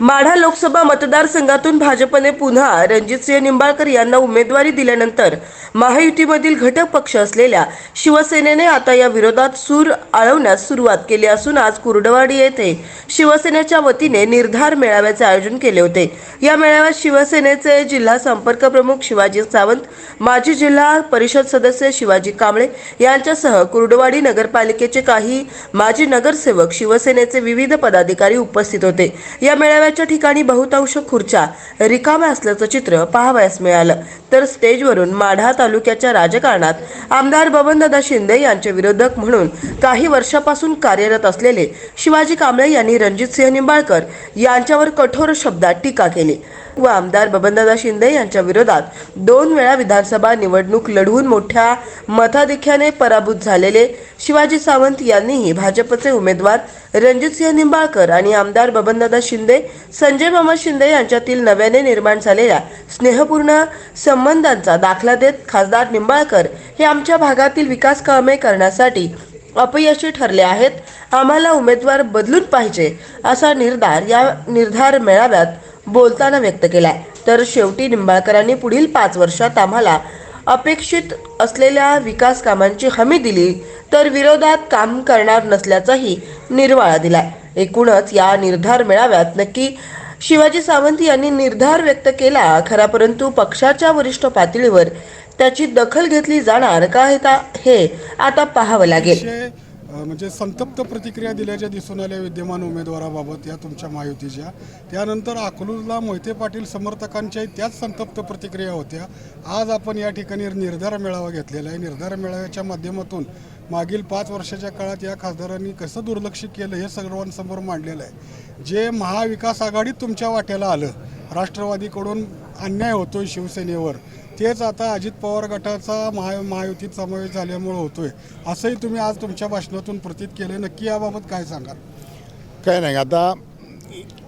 माढा लोकसभा मतदारसंघातून भाजपने पुन्हा रणजितसिंह निंबाळकर यांना उमेदवारी दिल्यानंतर महायुतीमधील घटक पक्ष असलेल्या शिवसेनेने आता या विरोधात सूर आळवण्यास सुरुवात केली असून आज कुर्डवाडी येथे शिवसेनेच्या वतीने निर्धार मेळाव्याचे आयोजन केले होते. या मेळाव्यात शिवसेनेचे जिल्हा संपर्क प्रमुख शिवाजी सावंत माजी जिल्हा परिषद सदस्य शिवाजी कांबळे यांच्यासह कुर्डवाडी नगरपालिकेचे काही माजी नगरसेवक शिवसेनेचे विविध पदाधिकारी उपस्थित होते. या मेळाव्याच्या ठिकाणी बहुतांश खुर्च्या रिकाम्या असल्याचं चित्र पाहावयास मिळालं. तर स्टेजवरून माढा तालुक्याच्या राजकारणात आमदार बबनदादा शिंदे यांचे विरोधक म्हणून काही वर्षापासून कार्यरत असलेले शिवाजी कांबळे यांनी रणजितसिंह निंबाळकर यांच्यावर कठोर शब्दात टीका केली. व आमदार बबनदादा शिंदे यांच्या विरोधात दोन वेळा विधानसभा निवडणूक लढवून मोठ्या मताधिक्याने पराभूत झालेले शिवाजी सावंत यांनीही भाजपचे उमेदवार रणजितसिंह निंबाळकर आणि आमदार बबनदादा शिंदे संजय मामा शिंदे यांच्यातील नव्याने निर्माण झालेल्या स्नेहपूर्ण संबंधांचा दाखला देत खासदार निंबाळकर हे आमच्या भागातील विकास कामे करण्यासाठी अपयशी ठरले आहेत. आम्हाला उमेदवार बदलून पाहिजे असा निर्धार या निर्धार मेळाव्यात बोलताना व्यक्त केलाय. तर शेवटी निंबाळकरांनी पुढील पाच वर्षात आम्हाला अपेक्षित असलेल्या विकास कामांची हमी दिली तर विरोधात काम करणार नसल्याचाही निर्वाळा दिलाय. एकूणच या निर्धार मेळाव्यात नक्की शिवाजी सावंत यांनी निर्धार व्यक्त केला खरा परंतु पक्षाच्या वरिष्ठ पातळीवर त्याची दखल घेतली जाणार का हे आता पाहावं लागेल. म्हणजे संतप्त प्रतिक्रिया दिल्याच्या दिसून आल्या विद्यमान उमेदवाराबाबत या तुमच्या महायुतीच्या त्यानंतर अकलूजला मोहिते पाटील समर्थकांच्याही त्याच संतप्त प्रतिक्रिया होत्या. आज आपण या ठिकाणी निर्धार मेळावा घेतलेला आहे. निर्धार मेळाव्याच्या माध्यमातून मागील पाच वर्षाच्या काळात या खासदारांनी कसं दुर्लक्ष केलं हे सर्वांसमोर मांडलेलं आहे. जे महाविकास आघाडीत तुमच्या वाट्याला आलं राष्ट्रवादीकडून अन्याय होतोय शिवसेनेवर. तेच आता अजित पवार गटाचा महा महायुतीत समावेश झाल्यामुळे होतोय. असंही तुम्ही आज तुमच्या भाषणातून प्रतीत केलं नक्की याबाबत काय सांगाल? काय नाही आता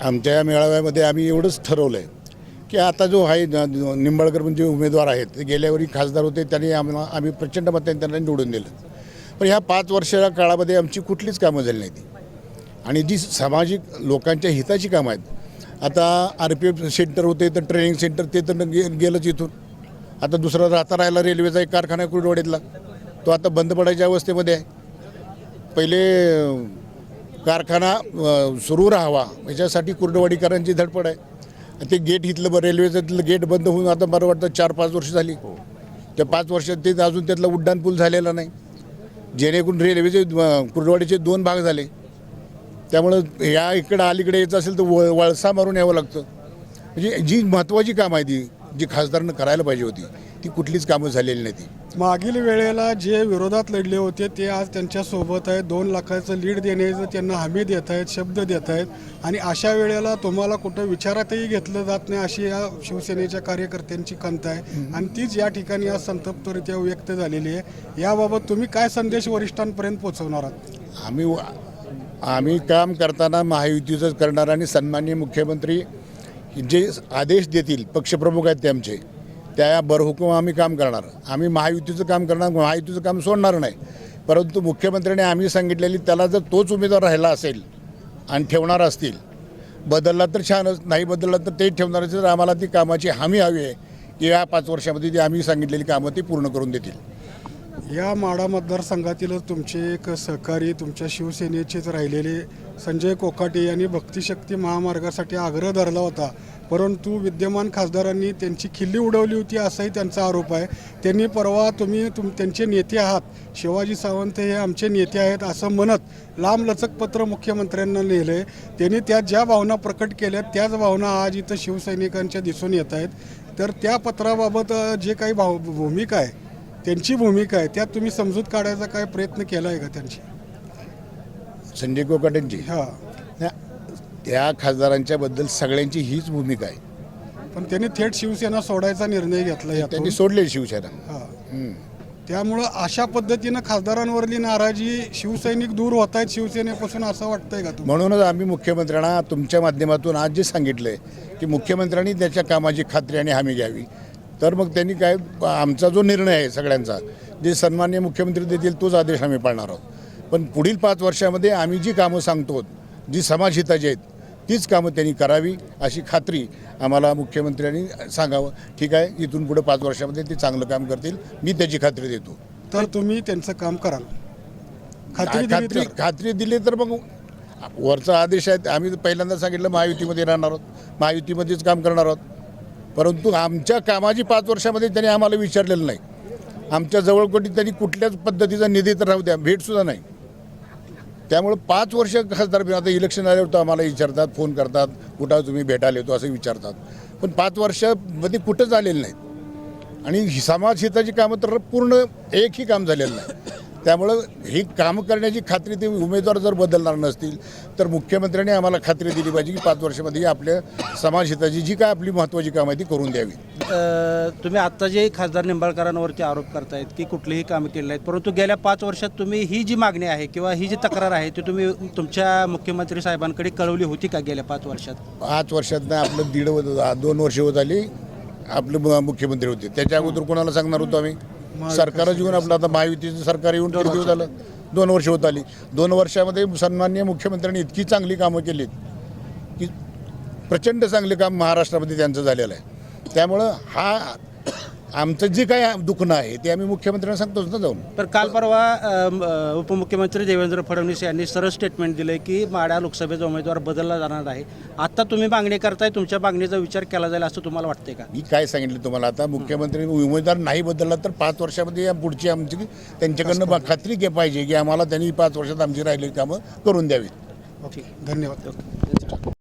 आमच्या या मेळाव्यामध्ये आम्ही एवढंच ठरवलं आहे की आता जो आहे निंबाळकर म्हणजे उमेदवार आहेत ते गेल्यावरी खासदार होते त्यांनी आम्हाला आम्ही प्रचंड मतांनी त्यांना निवडून दिलं. पण ह्या पाच वर्षाच्या काळामध्ये आमची कुठलीच कामं झाली नाही ती. आणि जी सामाजिक लोकांच्या हिताची कामं आहेत आता आर पी एफ सेंटर होते तर ट्रेनिंग सेंटर ते तर गे गेलंच इथून. आता दुसरा राहता राहिला रेल्वेचा एक कारखाना कुर्डवाडीतला. तो आता बंद पडायच्या अवस्थेमध्ये आहे. पहिले कारखाना सुरू राहावा याच्यासाठी कुर्डवाडीकरांची धडपड आहे. ते गेट इथलं ब- रेल्वेचं तिथलं गेट बंद होऊन आता बरं वाटतं चार पाच वर्ष झाली. त्या पाच वर्षात ते अजून त्यातला उड्डाण पूल झालेला नाही. जेणेकरून रेल्वेचे कुर्डवाडीचे दोन भाग झाले. त्यामुळं ह्या इकडं अलीकडे यायचं असेल तर वळ वळसा मारून यावं लागतं. म्हणजे जी महत्त्वाची कामं आहे ती जी खासदारानं करायला पाहिजे होती ती कुठलीच कामं झालेली नाही ती मागील वेळेला जे विरोधात लढले होते ते आज त्यांच्यासोबत आहेत दोन लाखाचं लीड देण्याचं त्यांना हमी देत आहेत शब्द देत आहेत. आणि अशा वेळेला तुम्हाला कुठं विचारातही घेतलं जात नाही अशी या शिवसेनेच्या कार्यकर्त्यांची खंत आहे. आणि तीच या ठिकाणी आज संतप्तरित्या व्यक्त झालेली आहे. याबाबत तुम्ही काय संदेश वरिष्ठांपर्यंत पोहोचवणार आहात? आम्ही आम्ही काम करताना महायुतीचं करणार आणि सन्माननीय मुख्यमंत्री जे आदेश देतील पक्षप्रमुख आहेत ते आमचे त्या बरहुकूम आम्ही काम करणार. आम्ही महायुतीचं काम करणार महायुतीचं काम सोडणार नाही. परंतु मुख्यमंत्र्यांनी आम्ही सांगितलेली त्याला जर तोच उमेदवार राहिला असेल आणि ठेवणार असतील बदलला तर छानच नाही बदलला तर ते ठेवणार असेल तर आम्हाला ती कामाची हमी हवी आहे. की या पाच वर्षामध्ये ती आम्ही सांगितलेली कामं ती पूर्ण करून देतील. या माडा मतदारसंघातीलच तुमचे एक सहकारी तुमच्या शिवसेनेचेच राहिलेले संजय कोकाटे यांनी भक्तिशक्ती महामार्गासाठी आग्रह धरला होता. परंतु विद्यमान खासदारांनी त्यांची खिल्ली उडवली होती असाही त्यांचा आरोप आहे. त्यांनी परवा तुम्ही तुम त्यांचे नेते आहात. शिवाजी सावंत हे आमचे नेते आहेत असं म्हणत लांबलचक पत्र मुख्यमंत्र्यांना लिहिलं. आहे त्यांनी त्या ज्या भावना प्रकट केल्या त्याच भावना आज इथं शिवसैनिकांच्या दिसून येत आहेत. तर त्या पत्राबाबत जे काही भाव भूमिका आहे त्यांची भूमिका आहे त्यात तुम्ही समजूत काढायचा काय प्रयत्न केला आहे का त्यांची? संजय कोकाटेंची? हां. त्या- खासदारांच्या बद्दल सगळ्यांची हीच भूमिका आहे. पण त्यांनी थेट शिवसेना सोडायचा निर्णय घेतला यातून. त्यांनी सोडले शिवसेना. हां. हम्म. त्यामुळं अशा पद्धतीनं खासदारांवरली नाराजी शिवसैनिक दूर होत आहेत शिवसेनेपासून असं वाटतंय का तुम्हाला? म्हणूनच आम्ही मुख्यमंत्र्यांना तुमच्या माध्यमातून आज जे सांगितलंय की मुख्यमंत्र्यांनी त्याच्या कामाची खात्री आणि हमी घ्यावी. तर मग त्यांनी काय आमचा जो निर्णय आहे सगळ्यांचा जे सन्मान्य मुख्यमंत्री देतील तोच आदेश आम्ही पाळणार आहोत. पण पुढील पाच वर्षामध्ये आम्ही जी कामं सांगतो जी समाजहिताची आहेत तीच कामं त्यांनी करावी अशी खात्री आम्हाला मुख्यमंत्र्यांनी सांगावं. ठीक आहे इथून पुढे पाच वर्षामध्ये ते चांगलं काम करतील मी त्याची खात्री देतो. तर तुम्ही त्यांचं काम कराल. खात्री खात्री तर. खात्री दिली तर मग वरचा आदेश आहे आम्ही पहिल्यांदा सांगितलं महायुतीमध्ये राहणार आहोत महायुतीमध्येच काम करणार आहोत. परंतु आमच्या कामाची पाच वर्षामध्ये त्यांनी आम्हाला विचारलेलं नाही. आमच्या जवळकोटी त्यांनी कुठल्याच पद्धतीचा निधी तर राहू द्या भेटसुद्धा नाही. त्यामुळे पाच वर्ष खासदार बिन- आता इलेक्शन आल्यावर तर आम्हाला विचारतात फोन करतात कुठं तुम्ही भेटायला येतो असं विचारतात. पण पाच वर्षामध्ये कुठंच आलेलं नाही. आणि ही समाजहिताची कामं तर पूर्ण एकही काम झालेलं नाही. त्यामुळं ही कामं करण्याची खात्री ते उमेदवार जर बदलणार नसतील तर मुख्यमंत्र्यांनी आम्हाला खात्री दिली पाहिजे की पाच वर्षामध्ये आपल्या समाजहिताची जी काय आपली महत्त्वाची कामं आहे ती करून द्यावी तुम्ही आत्ता जे खासदार निंबाळकरांवरती आरोप करतायत की कुठलीही कामं केली नाहीत परंतु गेल्या पाच वर्षात तुम्ही ही जी मागणी आहे किंवा ही जी तक्रार आहे ती तुम्ही तुमच्या मुख्यमंत्री साहेबांकडे कळवली होती का गेल्या पाच वर्षात? पाच वर्षात नाही आपलं दीड दोन वर्ष होत आली आपले मुख्यमंत्री होते. त्याच्या अगोदर कोणाला सांगणार होतो आम्ही? सरकारच येऊन आपलं आता महायुतीचं सरकार येऊन किती दिवस झालं. दोन वर्ष होत आली. दोन वर्षामध्ये सन्मान्य मुख्यमंत्र्यांनी इतकी चांगली कामं केलीत की प्रचंड चांगले काम महाराष्ट्रामध्ये त्यांचं झालेलं आहे. त्यामुळं हा आमचं जे काही दुखणं आहे ते आम्ही मुख्यमंत्र्यांना सांगतोच ना जाऊन. तर काल परवा उपमुख्यमंत्री देवेंद्र फडणवीस यांनी सरळ स्टेटमेंट दिलं की माढा लोकसभेचा उमेदवार बदलला जाणार आहे. आता तुम्ही मागणी करताय तुमच्या मागणीचा विचार केला जाईल असं तुम्हाला वाटतंय का? मी काय सांगितलं तुम्हाला आता मुख्यमंत्री उमेदवार नाही बदलला तर पाच वर्षामध्ये या पुढची आमची त्यांच्याकडनं बा- खात्री घे पाहिजे की आम्हाला त्यांनी पाच वर्षात आमची राहिलेली कामं करून द्यावीत. ओके. धन्यवाद.